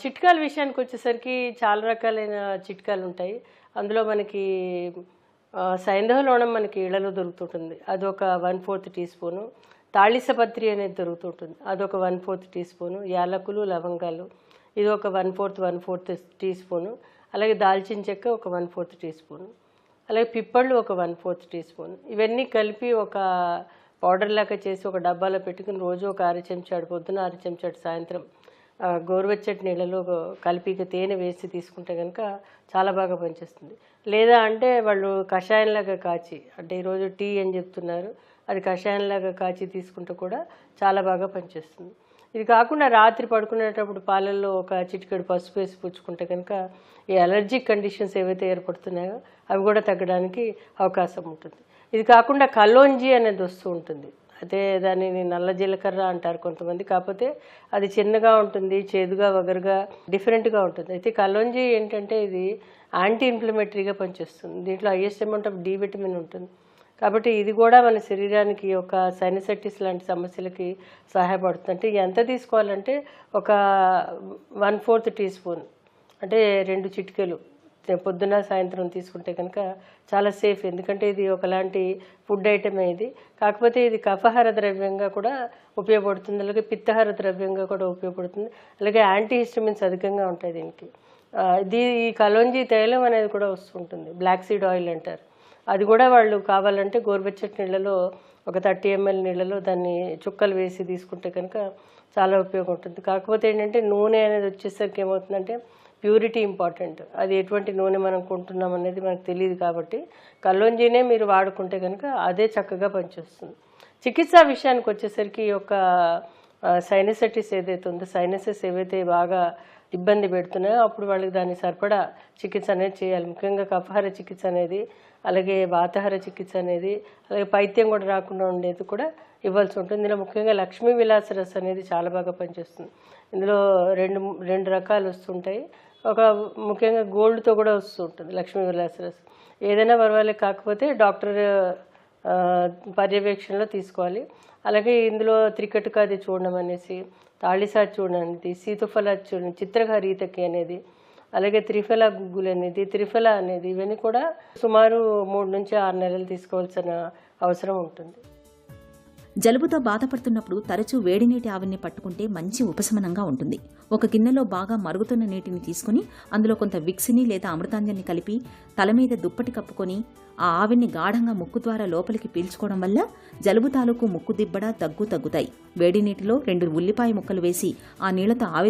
చిట్కాల విషయానికి వచ్చేసరికి చాలా రకాలైన చిట్కాలు ఉంటాయి. అందులో మనకి ఆ, సైంధవ మనకి ఇళ్ళలో దొరుకుతుంటుంది. అదొక వన్ ఫోర్త్ టీ స్పూను. తాళిసపత్రి అనేది దొరుకుతుంటుంది. అదొక వన్ ఫోర్త్ టీ స్పూను. యాలకులు లవంగాలు. ఇది ఒక one fourth one fourth teaspoon. అలాగే దాల్చిన చెక్క ఒక వన్ ఫోర్త్ టీ స్పూను. అలాగే పిప్పళ్ళు ఒక వన్ ఫోర్త్ టీ స్పూన్. ఇవన్నీ కలిపి ఒక పౌడర్ లాగా చేసి ఒక డబ్బాలో పెట్టుకుని రోజు ఒక అర చెంచాడు పొద్దున అర చెంచాడు సాయంత్రం గోరువెచ్చటి నీళ్ళలో కలిపి తేనె వేసి తీసుకుంటే కనుక చాలా బాగా పనిచేస్తుంది. లేదా అంటే వాళ్ళు కషాయంలాగా కాచి అంటే ఈరోజు టీ అని చెప్తున్నారు అది కషాయంలాగా కాచి తీసుకుంటే కూడా చాలా బాగా పనిచేస్తుంది. ఇది కాకుండా రాత్రి పడుకునేటప్పుడు పాలల్లో ఒక చిటికెడు పసుపు వేసి పుచ్చుకుంటే కనుక ఈ అలర్జిక్ కండిషన్స్ ఏవైతే ఏర్పడుతున్నాయో అవి కూడా తగ్గడానికి అవకాశం ఉంటుంది. ఇది కాకుండా కలోంజీ అనేది వస్తూ ఉంటుంది. అయితే దానిని నల్ల జీలకర్ర అంటారు కొంతమంది. కాకపోతే అది చిన్నగా ఉంటుంది చేదుగా వగరుగా డిఫరెంట్గా ఉంటుంది. అయితే కలోంజీ ఏంటంటే ఇది యాంటీ ఇన్ఫ్లమేటరీగా పనిచేస్తుంది. దీంట్లో highest amount of D vitamin ఉంటుంది. కాబట్టి ఇది కూడా మన శరీరానికి ఒక సైనసైటిస్ లాంటి సమస్యలకి సహాయపడుతుంది. అంటే ఎంత తీసుకోవాలంటే ఒక వన్ ఫోర్త్ టీ స్పూన్ అంటే రెండు చిటికెలు పొద్దున సాయంత్రం తీసుకుంటే కనుక చాలా సేఫ్. ఎందుకంటే ఇది ఒకలాంటి ఫుడ్ ఐటమే ఇది. కాకపోతే ఇది కఫహార ద్రవ్యంగా కూడా ఉపయోగపడుతుంది. అలాగే పిత్తహార ద్రవ్యంగా కూడా ఉపయోగపడుతుంది. అలాగే యాంటీ హిస్టమిన్స్ అధికంగా ఉంటాయి దీనికి. దీ ఇది ఈ కలోంజీ తైలం అనేది కూడా వస్తుంటుంది. బ్లాక్ సీడ్ ఆయిల్ అంటారు. అది కూడా వాళ్ళు కావాలంటే గోరువెచ్చటి నీళ్ళలో ఒక థర్టీ ఎంఎల్ నీళ్ళలో దాన్ని చుక్కలు వేసి తీసుకుంటే కనుక చాలా ఉపయోగం ఉంటుంది. కాకపోతే ఏంటంటే నూనె అనేది వచ్చేసరికి ఏమవుతుందంటే ప్యూరిటీ ఇంపార్టెంట్. అది ఎటువంటి నూనె మనం కొంటున్నాం అనేది మనకు తెలియదు కాబట్టి కల్లోంజీనే మీరు వాడుకుంటే కనుక అదే చక్కగా పనిచేస్తుంది. చికిత్స విషయానికి వచ్చేసరికి ఈ యొక్క సైనసైటిస్ ఏదైతే ఉందో సైనసెస్ ఏవైతే బాగా ఇబ్బంది పెడుతున్నాయో అప్పుడు వాళ్ళకి దాన్ని సరిపడా చికిత్స అనేది చేయాలి. ముఖ్యంగా కఫహార చికిత్స అనేది అలాగే వాతాహార చికిత్స అనేది అలాగే పైత్యం కూడా రాకుండా ఉండేది కూడా ఇవ్వాల్సి ఉంటుంది. ఇందులో ముఖ్యంగా లక్ష్మీ విలాస రస్ అనేది చాలా బాగా పనిచేస్తుంది. ఇందులో రెండు రెండు రకాలు వస్తుంటాయి. ఒక ముఖ్యంగా గోల్డ్తో కూడా వస్తుంటుంది లక్ష్మీ విలాస రస్. ఏదైనా పర్వాలేదు కాకపోతే డాక్టర్ పర్యవేక్షణలో తీసుకోవాలి. అలాగే ఇందులో త్రికటుకాది చూడడం అనేసి తాళిసా చూడడం అనేది సీతుఫల చూడడం చిత్రహరీతకి అనేది అలాగే త్రిఫల గుగ్గులు అనేది త్రిఫల అనేది ఇవన్నీ కూడా సుమారు మూడు నుంచి ఆరు నెలలు తీసుకోవాల్సిన అవసరం ఉంటుంది. జలుబుతో బాధపడుతున్నప్పుడు తరచూ వేడి నీటి ఆవిరిని పట్టుకుంటే మంచి ఉపశమనంగా ఉంటుంది. ఒక గిన్నెలో బాగా మరుగుతున్న నీటిని తీసుకుని అందులో కొంత విక్సిని లేదా అమృతాంజన్ని కలిపి తల మీద దుప్పటి కప్పుకొని ఆ ఆవిరిని గాఢంగా ముక్కు ద్వారా లోపలికి పీల్చుకోవడం వల్ల జలుబు తాలూకు ముక్కు దిబ్బడ దగ్గు తగ్గుతాయి. వేడి నీటిలో రెండు ఉల్లిపాయ ముక్కలు వేసి ఆ నీళ్ళతో ఆవిరి